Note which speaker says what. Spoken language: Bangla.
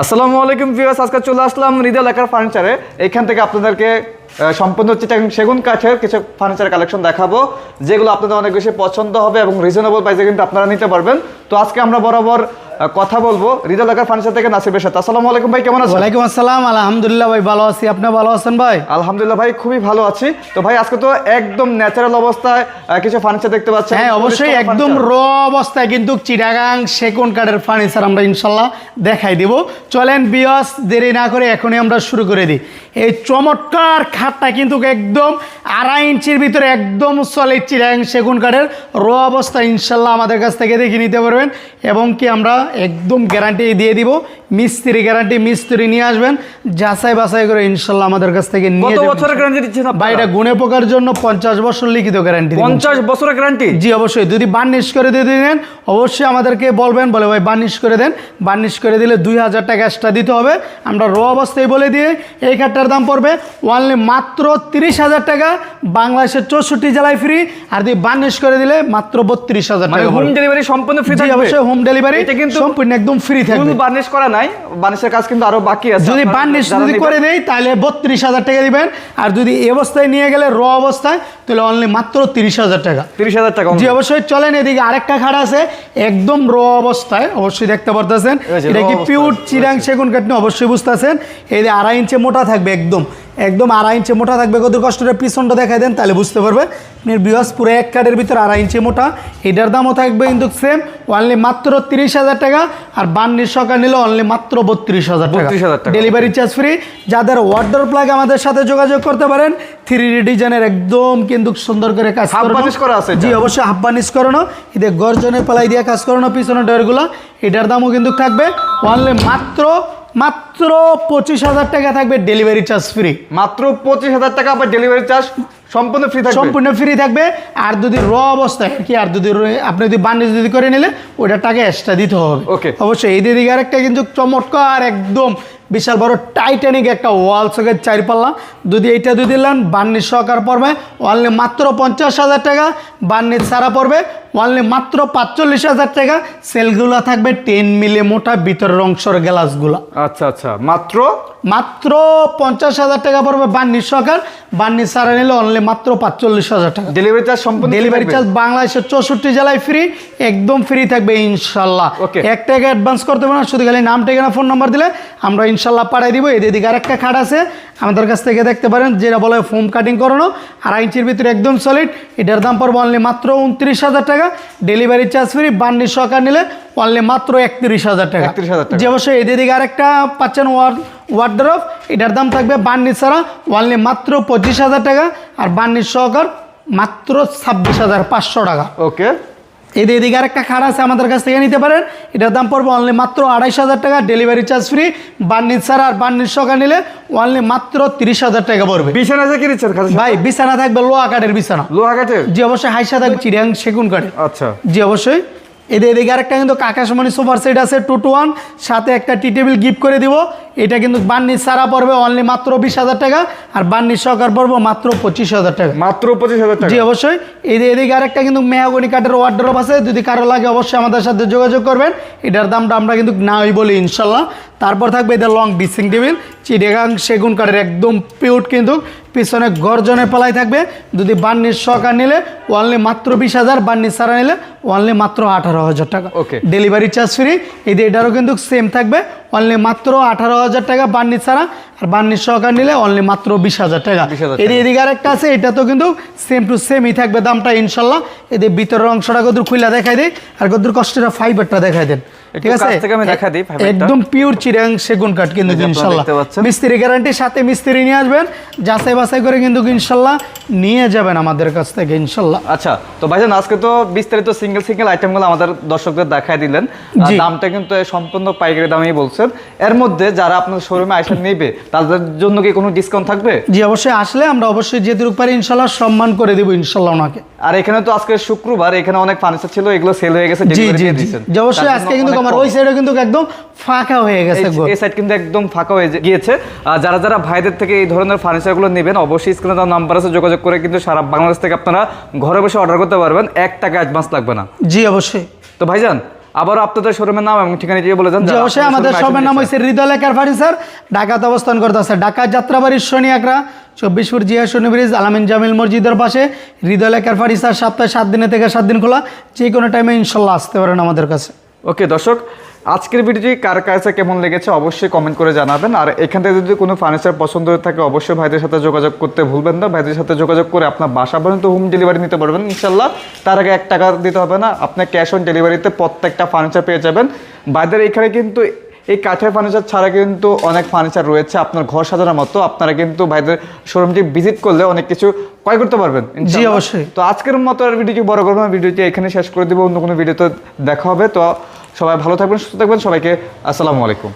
Speaker 1: আসসালামু আলাইকুম ভিউয়ার্স, আজকে চলে আসলাম হৃদয় এলাকার ফার্নিচারে এখান থেকে আপনাদেরকে সম্পূর্ণ চিটাং সেগুন কাঠের কিছু ফার্নিচার কালেকশন দেখাবো, যেগুলো আপনাদের অনেক বেশি পছন্দ হবে এবং রিজনেবল প্রাইসে কিন্তু আপনারা নিতে পারবেন। তো আজকে আমরা বরাবর কথা বলব। হৃদয় লেখার ফার্নিচার থেকে নাসিবের সাথে আসসালামু আলাইকুম ভাই কেমন আছেন?
Speaker 2: ওয়ালাইকুম আসসালাম আলহামদুলিল্লাহ ভাই ভালো আছি। আপনি ভালো আছেন ভাই?
Speaker 1: আলহামদুলিল্লাহ ভাই খুবই ভালো আছি। তো ভাই আজকে তো একদম ন্যাচারাল অবস্থায় কিছু ফার্নিচার দেখতে পাচ্ছেন।
Speaker 2: হ্যাঁ অবশ্যই একদম র অবস্থায় কিন্তু চিটাগাং সেকুন কাঠের ফার্নিচার আমরা ইনশাল্লাহ দেখাই দিব। চলেন বিয়স দেরি না করে এখনই আমরা শুরু করে দিই। এই চমৎকার খাটটা কিন্তু একদম আড়াই ইঞ্চির ভিতরে একদম সলিড চিটাগাং সেগুন কাঠের র অবস্থা ইনশাল্লাহ আমাদের কাছ থেকে দেখে নিতে পারবেন। এবং কি আমরা একদম গ্যারান্টি দিয়ে দিব। মিস্ত্রি গ্যারান্টি মিস্ত্রি নিয়ে আসবেন। যাচাই বাছাই করে ইনশাল্লাহ আমাদের কাছ থেকে নিয়ে
Speaker 1: বছরের গ্যারান্টি দিচ্ছেন
Speaker 2: গুণে পোকার জন্য পঞ্চাশ বছর লিখিত গ্যারান্টি
Speaker 1: পঞ্চাশ বছরের গ্যারান্টি
Speaker 2: জি অবশ্যই। যদি বার্নিশ করে দিয়ে দেন অবশ্যই আমাদেরকে বলবেন বলে ভাই বার্নিশ করে দেন। বার্নিশ করে দিলে দুই হাজার টাকা এক্সট্রা দিতে হবে। আমরা র অবস্থায় বলে দিয়ে এই খাটটার দাম পড়বে ওনলি মাত্র তিরিশ হাজার টাকা। বাংলাদেশের চৌষট্টি জেলায় ফ্রি আর যদি বার্নিশ করে দিলে মাত্র বত্রিশ হাজার
Speaker 1: মানে
Speaker 2: টাকা
Speaker 1: হোম ডেলিভারি সম্পূর্ণ ফ্রি
Speaker 2: অবশ্যই হোম ডেলিভারি
Speaker 1: এটা কিন্তু
Speaker 2: সম্পূর্ণ একদম ফ্রি থাকবে।
Speaker 1: বার্নিশ করা নাই বার্নিশের কাজ কিন্তু আরও বাকি আছে।
Speaker 2: যদি বার্নিশ যদি করে দেয় তাহলে বত্রিশ হাজার টাকা দিবেন। আর যদি এই অবস্থায় নিয়ে গেলে র অবস্থায় তাহলে অনলি মাত্র তিরিশ হাজার টাকা।
Speaker 1: তিরিশ হাজার টাকা
Speaker 2: জি অবশ্যই চলেন এদিকে আরেকটা খাট আছে একদম র অবস্থায় অবশ্যই দেখতে পারতেছেন। এটা কি পিওর চিরাং সেগুন কাটনি অবশ্যই বুঝতেছেন। এই আড়াই ইঞ্চি মোটা থাকবে একদম। একদম আড়াই ইঞ্চি মোটা থাকবে। কত কষ্টটা পিছনটা দেখাই দেন তাহলে বুঝতে পারবে আপনার বিহাস পুরো এক কার্ডের ভিতরে আড়াই ইঞ্চি মোটা। এটার দামও থাকবে কিন্তু সেম অনলি মাত্র তিরিশ হাজার টাকা। আর বান্নির সকাল নিলে অনলি মাত্র বত্রিশ হাজার টাকা। ডেলিভারি চার্জ ফ্রি যাদের ওয়ার্ডার প্লাগ আমাদের সাথে যোগাযোগ করতে পারেন থ্রি ডি ডিজাইনের একদম কিন্তু সুন্দর করে কাজ।
Speaker 1: করা আছে?
Speaker 2: জি অবশ্যই হাফ বার্নিশ করানো এতে গর্জনের পালাই দিয়ে কাজ করানো পিছনের ডয়ারগুলো এটার দামও কিন্তু থাকবে। অনলি মাত্র মাত্র পঁচিশ হাজার টাকা থাকবে ডেলিভারি চার্জ ফ্রি
Speaker 1: মাত্র পঁচিশ হাজার টাকা আবার ডেলিভারি চার্জ সম্পূর্ণ ফ্রি থাকবে?
Speaker 2: সম্পূর্ণ ফ্রি থাকবে। আর যদি র অবস্থায় কি আর যদি র- আপনি যদি বার্নিশ যদি করে নিলে ওইটা টাকা এক্সট্রা দিতে হবে।
Speaker 1: ওকে
Speaker 2: অবশ্যই এই দিকে আরেকটা কিন্তু চমৎকার একদম বিশাল বড় টাইটানিক একটা ওয়াল সকের চার পাল্লা যদি এইটা যদি দিলেন বার্নিশ সহকার পড়বে। অনলি মাত্র পঞ্চাশ হাজার টাকা বার্নিশ ছাড়া পড়বে। অনলি মাত্র পাঁচচল্লিশ হাজার টাকা। সেলগুলো থাকবে টেন মিলে মোটা ভিতরের অংশের গ্লাসগুলো
Speaker 1: আচ্ছা আচ্ছা মাত্র?
Speaker 2: মাত্র পঞ্চাশ হাজার টাকা পড়বে বার্নিশ সহকার। বার্নিশ ছাড়া নিলে অনলি মাত্র পাঁচচল্লিশ হাজার টাকা।
Speaker 1: ডেলিভারি চার্জ সম্পূর্ণ
Speaker 2: ডেলিভারি চার্জ বাংলাদেশের চৌষট্টি জেলায় ফ্রি একদম ফ্রি থাকবে ইনশাল্লাহ. এক টাকা অ্যাডভান্স করতে হবে না শুধু খালি নাম ঠিকানা ফোন নাম্বার দিলে আমরা ইনশাল্লাহ পাঠাই দিব। এদের দিকে আরেকটা খাট আছে। আমাদের কাছ থেকে দেখতে পারেন যেটা বলে ফোম কাটিং করানো। আর ইঞ্চির ভিতরে একদম সলিড এটার দাম পড়বে অনলি মাত্র উনত্রিশ হাজার টাকা। ডেলিভারি চার্জ ফ্রি বান্নির সরকার নিলে অনলি মাত্র একত্রিশ হাজার টাকা।
Speaker 1: 31,000 টাকা।
Speaker 2: যে অবশ্যই এদের দিকে আরেকটা পাচ্ছেন ওয়ার ওয়ার্ডরফ এটার দাম থাকবে বান্নির ছাড়া অনলি মাত্র পঁচিশ হাজার টাকা। আর বান্নির সহকার মাত্র ছাব্বিশ হাজার পাঁচশো টাকা।
Speaker 1: ওকে
Speaker 2: যে এদিকে আরেকটা খাট আছে আমাদের কাছ থেকে নিতে পারেন। এটার দাম পড়বে অনলি মাত্র আড়াইশ হাজার টাকা ডেলিভারি চার্জ ফ্রি বার্নির ছাড়া আর বার্নির সকাল নিলে অনলি মাত্র তিরিশ হাজার টাকা পড়বে।
Speaker 1: বিছানা খালি?
Speaker 2: ভাই বিছানা থাকবে লোহা কাঠের বিছানা।
Speaker 1: লোহা কাঠের?
Speaker 2: জি অবশ্যই হাইসা থাকবে চিড়িয়াং সেগুন কাঠের।
Speaker 1: আচ্ছা।
Speaker 2: জি অবশ্যই। এদের এদিকে আরেকটা কিন্তু আকাশমণি সুপার সেট আছে টু টু ওয়ান সাথে একটা টি টেবিল গিফট করে দিব। এটা কিন্তু বান্নির সারা পড়বে অনলি মাত্র বিশ হাজার টাকা আর বান্নির সহকার পড়ব মাত্র পঁচিশ হাজার টাকা।
Speaker 1: মাত্র পঁচিশ হাজার টাকা।
Speaker 2: জি অবশ্যই। এদের এদিকে আরেকটা কিন্তু মেহাগনি কাঠের ওয়ার্ড্রপ আছে। যদি কারও লাগে অবশ্যই আমাদের সাথে যোগাযোগ করবেন। এটার দামটা আমরা কিন্তু নাই বলি ইনশাল্লাহ। তারপর থাকবে এদের লং ডিসিং টেবিল চিড়েগাং সেগুন কাঠের একদম পিউট কিন্তু পিছনে গর্জনে পালাই থাকবে। যদি বান্নির সহকার নিলে অনলি মাত্র বিশ হাজার বান্নির সারা নিলে অনলি মাত্র আঠারো হাজার টাকা।
Speaker 1: ওকে
Speaker 2: ডেলিভারি চার্জ ফ্রি এই এটারও কিন্তু সেম থাকবে অনলি মাত্র আঠারো হাজার টাকা বান্নির ছাড়া আর বান্নির সহকার নিলে অনলি মাত্র বিশ হাজার টাকা।
Speaker 1: 20,000
Speaker 2: এর এদিকে আরেকটা আছে এটা তো কিন্তু সেম টু সেমই থাকবে দামটা ইনশাল্লাহ। এদের ভিতরের অংশটা কদূর খুলে দেখাই দেয় আর কদূর কষ্টটা ফাইবারটা দেখাই দেন। ঠিক আছে?
Speaker 1: কাছ থেকে আমি দেখাই দিই fiber টা।
Speaker 2: একদম পিওর চিরাং সেগুন কাঠ কিন্তু
Speaker 1: এই যে আপনারা
Speaker 2: ইনশাল্লাহ। মিস্ত্রি গ্যারান্টির সাথে মিস্ত্রি নিয়ে আসবেন। যাচাই বাছাই করে কিন্তু ইনশাল্লাহ নিয়ে যাবেন আমাদের কাছ থেকে ইনশাল্লাহ।
Speaker 1: আচ্ছা তো ভাইজান আজকে তো বিস্তারিত সিঙ্গেল সিঙ্গেল আইটেমগুলো আমাদের দর্শকদের দিলেন। দামটা কিন্তু সম্পূর্ণ পাইকারি দামেই বলছেন। এর মধ্যে যারা আপনার শোরুমে আইসা নেবে তাদের জন্য কি কোনো ডিসকাউন্ট থাকবে?
Speaker 2: জি অবশ্যই আসলে আমরা অবশ্যই যেটুকু পারি ইনশাল্লাহ সম্মান করে দেবো ইনশাল্লাহ ওনাকে।
Speaker 1: আর এখানে তো আজকে শুক্রবার এখানে অনেক ফার্নিচার ছিল এগুলো সেল হয়ে গেছে
Speaker 2: জি জি জি। অবশ্যই আজকে কিন্তু আমার ওই সাইডে কিন্তু একদম ফাঁকা হয়ে গেছে
Speaker 1: এই- সাইড কিন্তু একদম ফাঁকা হয়ে গিয়েছে। যারা যারা ভাইদের থেকে এই ধরনের ফার্নিচারগুলো নেবেন অবশ্যই স্ক্রিনে দেওয়া নাম্বার আছে যোগাযোগ করে কিন্তু সারা বাংলাদেশ থেকে আপনারা ঘরে বসে অর্ডার করতে পারবেন। এক টাকা অ্যাডভান্স লাগবে না।
Speaker 2: জি অবশ্যই।
Speaker 1: তো ভাইজান আবার আপনাদের শোরুমের নাম এবং ঠিকানা দিয়ে বলে দেন
Speaker 2: জি অবশ্যই আমাদের সবের নাম হয়েছে হৃদয় লেখার ফার্নিচার ঢাকাতে অবস্থান করতেছে। ঢাকা যাত্রাবাড়ির শনি আকরা চব্বিশ ফুট জিয়া শনি ব্রিজ আলামিন জামিল মসজিদের পাশে হৃদয় লেখার ফার্নিচার সপ্তাহে সাত দিনে থেকে সাত দিন খোলা। যে কোনো টাইমে ইনশাল্লাহ আসতে পারেন আমাদের কাছে।
Speaker 1: ওকে, দর্শক, আজকের ভিডিওটি কার কাছে কেমন লেগেছে অবশ্যই কমেন্ট করে জানাবেন। আর এখান থেকে যদি কোনো ফার্নিচার পছন্দ হয়ে থাকে, অবশ্যই ভাইদের সাথে যোগাযোগ করতে ভুলবেন না। ভাইদের সাথে যোগাযোগ করে আপনার বাসা পর্যন্ত হোম ডেলিভারি নিতে পারবেন ইনশাল্লাহ তার আগে এক টাকা দিতে হবে না। আপনি ক্যাশ অন ডেলিভারিতে প্রত্যেকটা ফার্নিচার পেয়ে যাবেন। ভাইদের এখানে কিন্তু এই কাঠের ফার্নিচার ছাড়া কিন্তু অনেক ফার্নিচার রয়েছে আপনার ঘর সাজানোর মতো। আপনারা কিন্তু ভাইদের শোরুমটি ভিজিট করলে অনেক কিছু ক্রয় করতে পারবেন জি
Speaker 2: অবশ্যই।
Speaker 1: তো আজকের মতো আর ভিডিওটি বড় করব ভিডিওটি এখানে শেষ করে দেবো অন্য কোনো ভিডিওতে দেখা হবে। তো সবাই ভালো থাকবেন সুস্থ থাকবেন সবাইকে আসসালামু আলাইকুম।